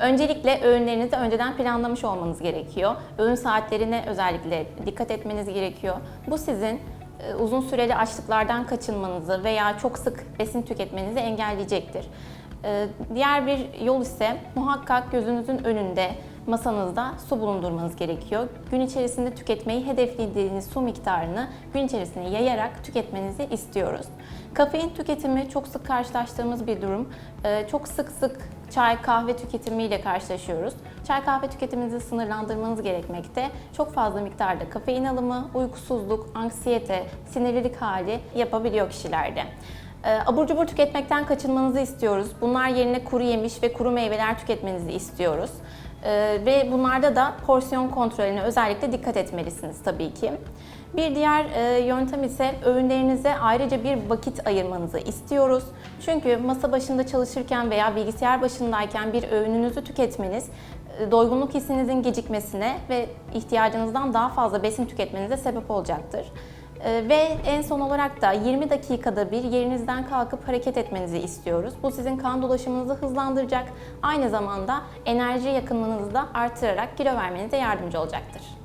Öncelikle öğünlerinizi önceden planlamış olmanız gerekiyor. Öğün saatlerine özellikle dikkat etmeniz gerekiyor. Bu sizin e, uzun süreli açlıklardan kaçınmanızı veya çok sık besin tüketmenizi engelleyecektir. E, Diğer bir yol ise muhakkak gözünüzün önünde masanızda su bulundurmanız gerekiyor. Gün içerisinde tüketmeyi hedeflediğiniz su miktarını gün içerisinde yayarak tüketmenizi istiyoruz. Kafein tüketimi çok sık karşılaştığımız bir durum. Ee, Çok sık sık çay kahve tüketimiyle karşılaşıyoruz. Çay kahve tüketiminizi sınırlandırmanız gerekmekte. Çok fazla miktarda kafein alımı, uykusuzluk, anksiyete, sinirlilik hali yapabiliyor kişilerde. Ee, Abur cubur tüketmekten kaçınmanızı istiyoruz. Bunlar yerine kuru yemiş ve kuru meyveler tüketmenizi istiyoruz. Ee, ve bunlarda da porsiyon kontrolüne özellikle dikkat etmelisiniz tabii ki. Bir diğer e, yöntem ise öğünlerinize ayrıca bir vakit ayırmanızı istiyoruz. Çünkü masa başında çalışırken veya bilgisayar başındayken bir öğününüzü tüketmeniz e, doygunluk hissinizin gecikmesine ve ihtiyacınızdan daha fazla besin tüketmenize sebep olacaktır. Ee, Ve en son olarak da 20 dakikada bir yerinizden kalkıp hareket etmenizi istiyoruz. Bu sizin kan dolaşımınızı hızlandıracak, aynı zamanda enerji yakınlığınızı da artırarak kilo vermenize yardımcı olacaktır.